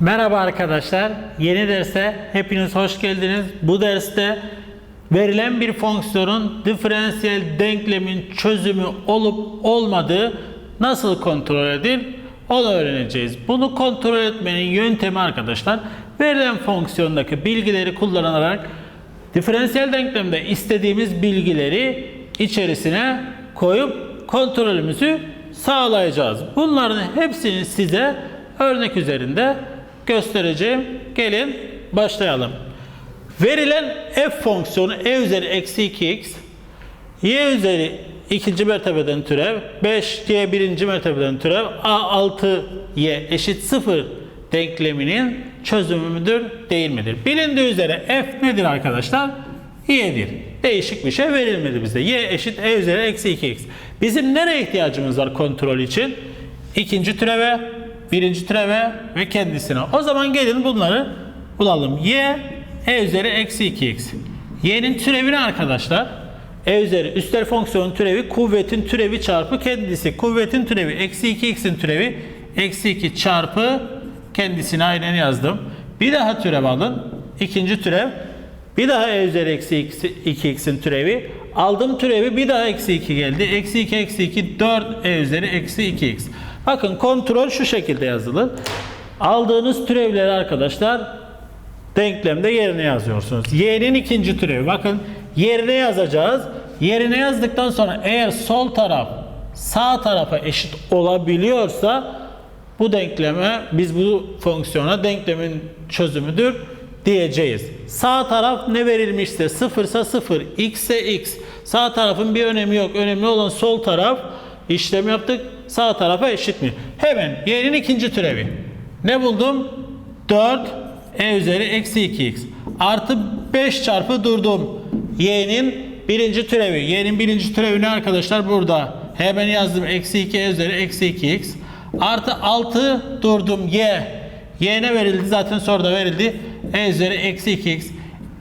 Merhaba arkadaşlar. Yeni derse hepiniz hoş geldiniz. Bu derste verilen bir fonksiyonun diferansiyel denklemin çözümü olup olmadığı nasıl kontrol edilir onu öğreneceğiz. Bunu kontrol etmenin yöntemi arkadaşlar verilen fonksiyondaki bilgileri kullanarak diferansiyel denklemde istediğimiz bilgileri içerisine koyup kontrolümüzü sağlayacağız. Bunların hepsini size örnek üzerinde göstereceğim. Gelin başlayalım. Verilen f fonksiyonu e üzeri eksi 2x, y üzeri ikinci mertebeden türev, 5y birinci mertebeden türev, a 6y eşit 0 denkleminin çözümü müdür değil midir? Bilindiği üzere f nedir arkadaşlar? y'dir. Değişik bir şey verilmedi bize. y eşit e üzeri eksi 2x. Bizim nereye ihtiyacımız var kontrol için? İkinci türeve, birinci türeve ve kendisine. O zaman gelin bunları bulalım. y e üzeri eksi 2x. y'nin türevi ne arkadaşlar? e üzeri üstel fonksiyonun türevi kuvvetin türevi çarpı kendisi. Kuvvetin türevi eksi 2x'in türevi eksi 2 çarpı kendisine aynen yazdım. Bir daha türev alın. İkinci türev. Bir daha e üzeri eksi 2x'in türevi. Aldım türevi bir daha eksi 2 geldi. Eksi 2 eksi 2 4 e üzeri eksi 2x. Bakın kontrol şu şekilde yazılır. Aldığınız türevleri arkadaşlar denklemde yerine yazıyorsunuz. Y'nin ikinci türevi. Bakın yerine yazacağız. Yerine yazdıktan sonra eğer sol taraf sağ tarafa eşit olabiliyorsa bu denkleme biz bu fonksiyona denklemin çözümüdür diyeceğiz. Sağ taraf ne verilmişse 0 ise 0, x ise x. Sağ tarafın bir önemi yok. Önemli olan sol taraf. İşlem yaptık. Sağ tarafa eşit mi? Hemen y'nin ikinci türevi. Ne buldum? 4 e üzeri eksi 2x. Artı 5 çarpı durdum. y'nin birinci türevi. y'nin birinci türevi ne arkadaşlar? Burada. Hemen yazdım. Eksi 2 e üzeri eksi 2x. Artı 6 durdum y. y ne verildi? Zaten soruda verildi. e üzeri eksi 2x.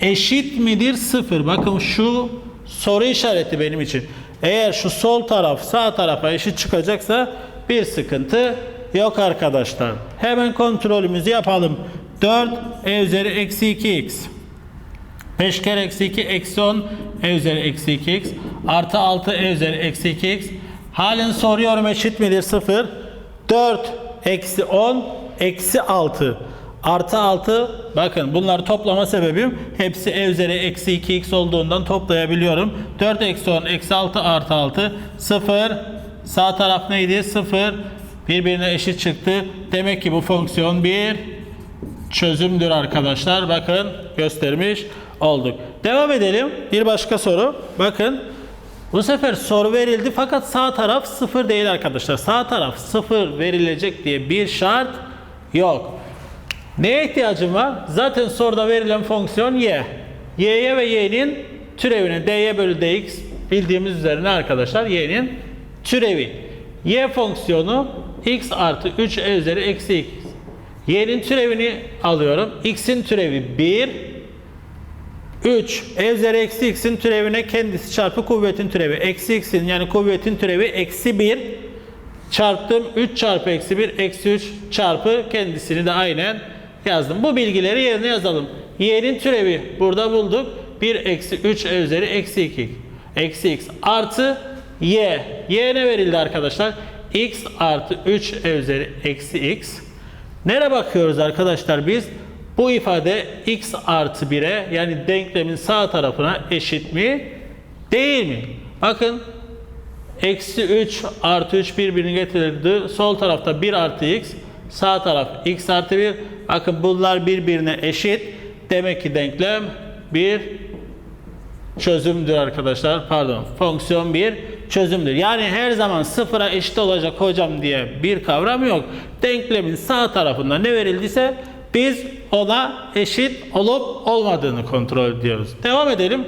Eşit midir? 0. Bakın şu soru işareti benim için. Eğer şu sol taraf sağ tarafa eşit çıkacaksa bir sıkıntı yok arkadaşlar. Hemen kontrolümüzü yapalım. 4 e üzeri eksi 2x. 5 kere eksi 2 eksi 10 e üzeri eksi 2x. Artı 6 e üzeri eksi 2x. Halen soruyorum eşit midir? 0. 4 eksi 10 eksi 6. Artı 6 bakın bunları toplama sebebim hepsi e üzeri eksi 2x olduğundan toplayabiliyorum. 4 eksi 10 eksi 6 artı 6 0 sağ taraf neydi? 0 birbirine eşit çıktı. Demek ki bu fonksiyon bir çözümdür arkadaşlar. Bakın göstermiş olduk. Devam edelim. Bir başka soru. Bakın bu sefer soru verildi fakat sağ taraf 0 değil arkadaşlar. Sağ taraf 0 verilecek diye bir şart yok. Neye ihtiyacım var? Zaten soruda verilen fonksiyon y. y'ye ve y'nin türevine dy bölü dx bildiğimiz üzerine arkadaşlar y'nin türevi. y fonksiyonu x artı 3 e üzeri eksi x. y'nin türevini alıyorum. x'in türevi 1 3 e üzeri eksi x'in türevine kendisi çarpı kuvvetin türevi. Eksi x'in yani kuvvetin türevi eksi 1 çarptım. 3 çarpı eksi 1 eksi 3 çarpı kendisini de aynen yazdım. Bu bilgileri yerine yazalım. Y'nin türevi burada bulduk. 1 eksi 3 e üzeri eksi 2 eksi x artı y. y ne verildi arkadaşlar? x artı 3 e üzeri eksi x. Nereye bakıyoruz arkadaşlar biz? Bu ifade x artı 1'e yani denklemin sağ tarafına eşit mi? Değil mi? Bakın eksi 3 artı 3 birbirini getirildi. Sol tarafta 1 artı x. Sağ taraf x artı 1. Bakın bunlar birbirine eşit. Demek ki denklem bir çözümdür arkadaşlar. Pardon. Fonksiyon bir çözümdür. Yani her zaman sıfıra eşit olacak hocam diye bir kavram yok. Denklemin sağ tarafında ne verildiyse biz ona eşit olup olmadığını kontrol ediyoruz. Devam edelim.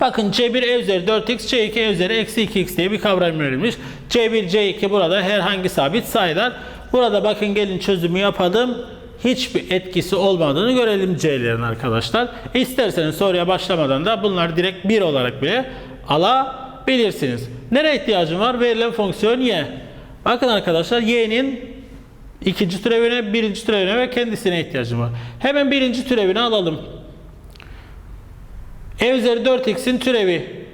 Bakın C1 e üzeri 4x, C2 e üzeri eksi 2x diye bir kavram verilmiş. C1, C2 burada herhangi sabit sayılar. Burada bakın gelin çözümü yapalım. Hiçbir etkisi olmadığını görelim C'lerin arkadaşlar. İsterseniz soruya başlamadan da bunlar direkt 1 olarak bile alabilirsiniz. Nereye ihtiyacım var? Verilen fonksiyon y. Bakın arkadaşlar y'nin ikinci türevine, birinci türevine ve kendisine ihtiyacım var. Hemen birinci türevini alalım. E üzeri 4x'in türevi.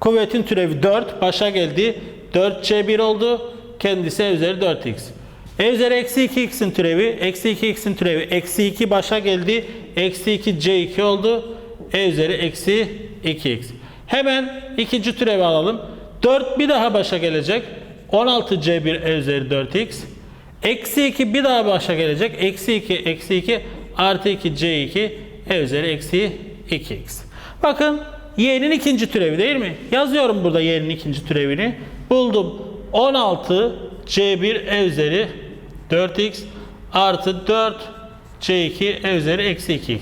Kuvvetin türevi 4. Başa geldi. 4c1 oldu. Kendisi e üzeri 4x. E üzeri eksi 2x'in türevi. Eksi 2x'in türevi. Eksi 2 başa geldi. Eksi 2 c2 oldu. E üzeri eksi 2x. Hemen ikinci türevi alalım. 4 bir daha başa gelecek. 16 c1 e üzeri 4x. Eksi 2 bir daha başa gelecek. Eksi 2 eksi 2 artı 2 c2 e üzeri eksi 2x. Bakın y'nin ikinci türevi değil mi? Yazıyorum burada y'nin ikinci türevini. Buldum. 16 c1 e üzeri 4x artı 4 c2 e üzeri eksi 2x.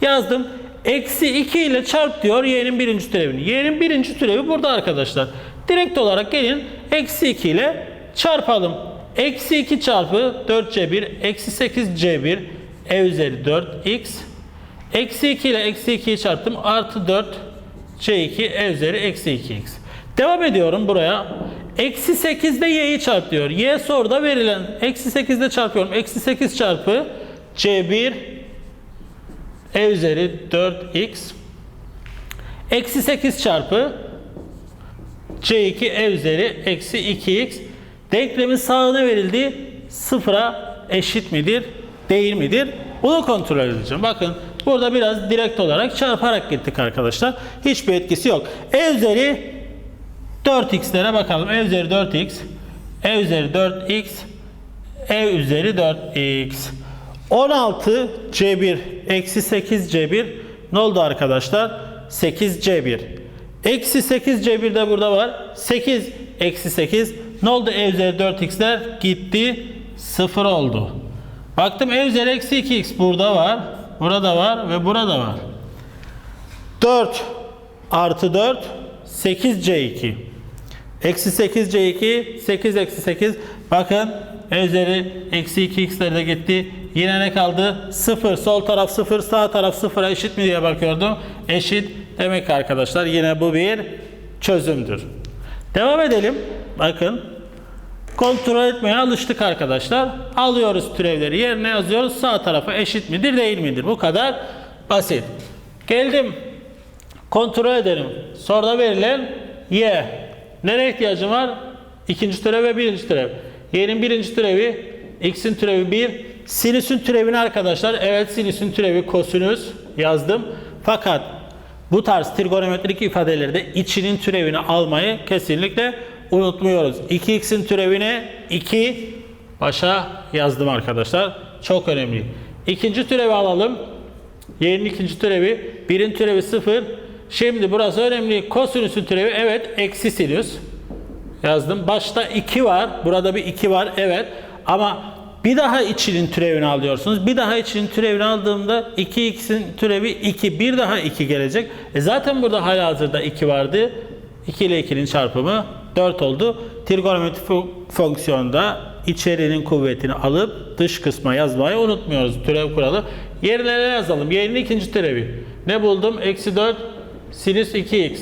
Yazdım. Eksi 2 ile çarp diyor y'nin birinci türevini. Y'nin birinci türevi burada arkadaşlar. Direkt olarak gelin eksi 2 ile çarpalım. Eksi 2 çarpı 4c1 eksi 8c1 e üzeri 4x Eksi 2 ile eksi 2'yi çarptım. Artı 4 C2 E üzeri eksi 2x. Devam ediyorum buraya. Eksi 8'de y'yi çarp diyor. Y soruda verilen. Eksi 8'de çarpıyorum. Eksi 8 çarpı C1 E üzeri 4x. Eksi 8 çarpı C2 E üzeri eksi 2x. Denklemin sağına verildi. Sıfıra eşit midir? Değil midir? Bunu kontrol edeceğim. Bakın burada biraz direkt olarak çarparak gittik arkadaşlar. Hiçbir etkisi yok. E üzeri 4x'lere bakalım. E üzeri 4x. E üzeri 4x. E üzeri 4x. 16 C1 eksi 8 C1 ne oldu arkadaşlar? 8 C1. Eksi 8 C1 de burada var. 8 eksi 8 ne oldu? E üzeri 4x'ler gitti. 0 oldu. Baktım e üzeri eksi 2x burada var. Burada var ve burada var. 4 artı 4 8 C2. Eksi 8 C2 8 eksi 8 bakın e üzeri eksi 2x'ler de gitti. Yine ne kaldı? 0 sol taraf 0 sağ taraf 0'a eşit mi diye bakıyordum. Eşit demek ki arkadaşlar yine bu bir çözümdür. Devam edelim. Bakın kontrol etmeye alıştık arkadaşlar. Alıyoruz türevleri yerine yazıyoruz. Sağ tarafa eşit midir değil midir? Bu kadar basit. Geldim. Kontrol edelim. Soruda verilen y. Nereye ihtiyacım var? İkinci türev ve birinci türev. Y'nin birinci türevi, x'in türevi 1. Sinüsün türevini arkadaşlar, evet sinüsün türevi kosinüs yazdım. Fakat bu tarz trigonometrik ifadeleri de içinin türevini almayı kesinlikle unutmuyoruz. 2x'in türevini 2 başa yazdım arkadaşlar. Çok önemli. İkinci türevi alalım. Y'nin ikinci türevi. Birin türevi 0. Şimdi burası önemli. Kosinüsün türevi evet eksi sinüs. Yazdım. Başta 2 var. Burada bir 2 var. Evet. Ama bir daha içinin türevini alıyorsunuz. Bir daha içinin türevini aldığımda 2x'in türevi 2. Bir daha 2 gelecek. E zaten burada halihazırda 2 vardı. 2 ile 2'nin çarpımı 4 oldu. Trigonometri fonksiyonda içerinin kuvvetini alıp dış kısma yazmayı unutmuyoruz. Türev kuralı. Yerine ne yazalım? Y'nin ikinci türevi. Ne buldum? Eksi 4 sinüs 2x.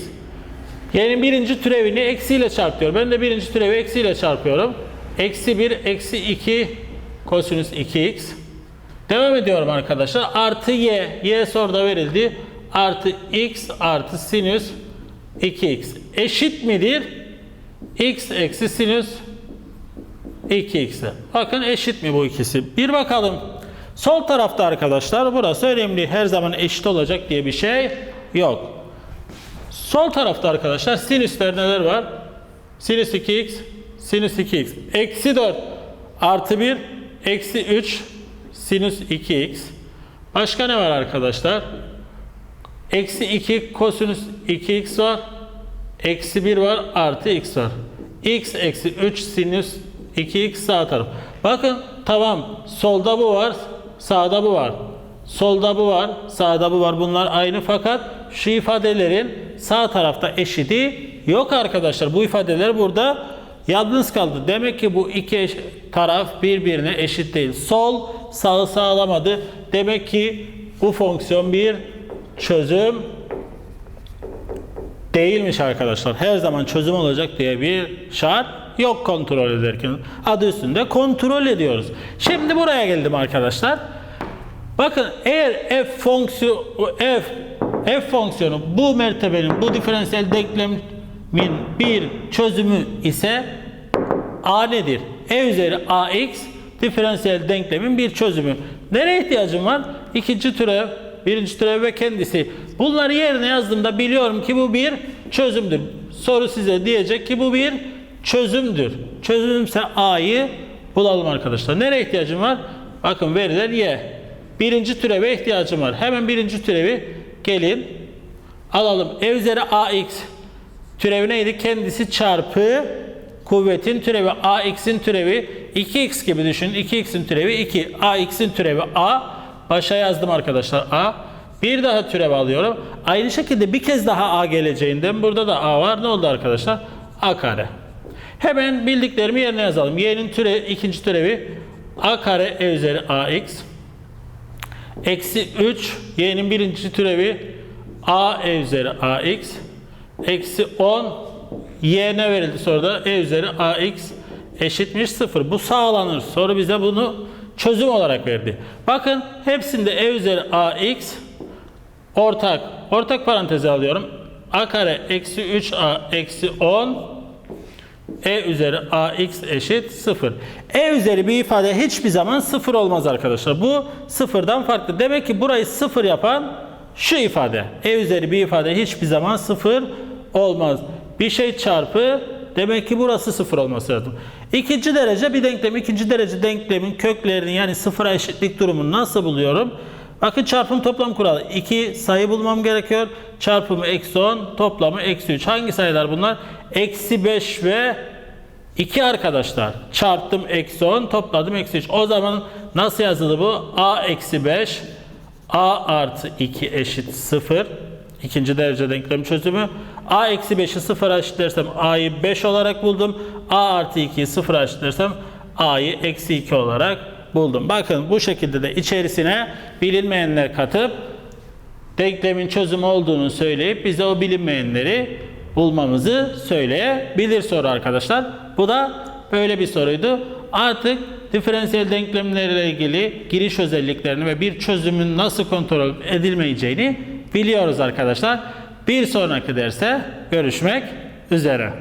Y'nin birinci türevini eksiyle çarpıyor. Ben de birinci türevi eksiyle çarpıyorum. Eksi 1, eksi 2 kosinüs 2x. Devam ediyorum arkadaşlar. Artı y. Y soruda verildi. Artı x artı sinüs 2x. Eşit midir? x eksi sinüs 2x'e. Bakın eşit mi bu ikisi? Bir bakalım. Sol tarafta arkadaşlar burası önemli. Her zaman eşit olacak diye bir şey yok. Sol tarafta arkadaşlar sinüsler neler var? Sinüs 2x, sinüs 2x. Eksi 4 artı 1, eksi 3 sinüs 2x. Başka ne var arkadaşlar? Eksi 2 kosinüs 2x var. Eksi 1 var artı x var. x eksi 3 sinüs 2x sağ taraf. Bakın tamam solda bu var sağda bu var. Solda bu var sağda bu var. Bunlar aynı fakat şu ifadelerin sağ tarafta eşiti yok arkadaşlar. Bu ifadeler burada yalnız kaldı. Demek ki bu iki taraf birbirine eşit değil. Sol sağı sağlamadı. Demek ki bu fonksiyon bir çözüm değilmiş arkadaşlar. Her zaman çözüm olacak diye bir şart yok kontrol ederken. Adı üstünde kontrol ediyoruz. Şimdi buraya geldim arkadaşlar. Bakın eğer f fonksiyon f f fonksiyonu bu mertebenin bu diferansiyel denklemin bir çözümü ise a nedir? e üzeri ax diferansiyel denklemin bir çözümü. Nereye ihtiyacım var? İkinci türev, birinci türev ve kendisi. Bunları yerine yazdığımda biliyorum ki bu bir çözümdür. Soru size diyecek ki bu bir çözümdür. Çözümse a'yı bulalım arkadaşlar. Nereye ihtiyacım var? Bakın verilen y. Birinci türeve ihtiyacım var. Hemen birinci türevi gelin alalım. E üzeri ax türevi neydi? Kendisi çarpı kuvvetin türevi ax'in türevi 2x gibi düşünün. 2x'in türevi 2. ax'in türevi a. Başa yazdım arkadaşlar a. Bir daha türev alıyorum. Aynı şekilde bir kez daha a geleceğinden burada da a var. Ne oldu arkadaşlar? a kare. Hemen bildiklerimi yerine yazalım. y'nin türevi, ikinci türevi a kare e üzeri ax. Eksi 3 y'nin birinci türevi a e üzeri ax. Eksi 10 y ne verildi soruda? e üzeri ax eşitmiş 0. Bu sağlanır. Soru bize bunu çözüm olarak verdi. Bakın hepsinde e üzeri ax ortak. Ortak paranteze alıyorum. a kare eksi 3a eksi 10 e üzeri ax eşit 0. E üzeri bir ifade hiçbir zaman 0 olmaz arkadaşlar. Bu sıfırdan farklı. Demek ki burayı 0 yapan şu ifade. E üzeri bir ifade hiçbir zaman 0 olmaz. Bir şey çarpı demek ki burası 0 olması lazım. İkinci derece bir denklem. ikinci derece denklemin köklerini yani sıfıra eşitlik durumunu nasıl buluyorum? Bakın çarpım toplam kuralı. 2 sayı bulmam gerekiyor. Çarpımı eksi 10, toplamı eksi 3. Hangi sayılar bunlar? Eksi 5 ve 2 arkadaşlar. Çarptım eksi 10, topladım eksi 3. O zaman nasıl yazılı bu? A eksi 5, A artı 2 eşit 0. İkinci derece denklem çözümü. A eksi 5'i 0'a eşitlersem A'yı 5 olarak buldum. A artı 2'yi 0'a eşitlersem A'yı eksi 2 olarak buldum. Bakın bu şekilde de içerisine bilinmeyenler katıp denklemin çözümü olduğunu söyleyip bize o bilinmeyenleri bulmamızı söyleyebilir soru arkadaşlar. Bu da böyle bir soruydu. Artık diferansiyel denklemlerle ilgili giriş özelliklerini ve bir çözümün nasıl kontrol edilmeyeceğini biliyoruz arkadaşlar. Bir sonraki derse görüşmek üzere.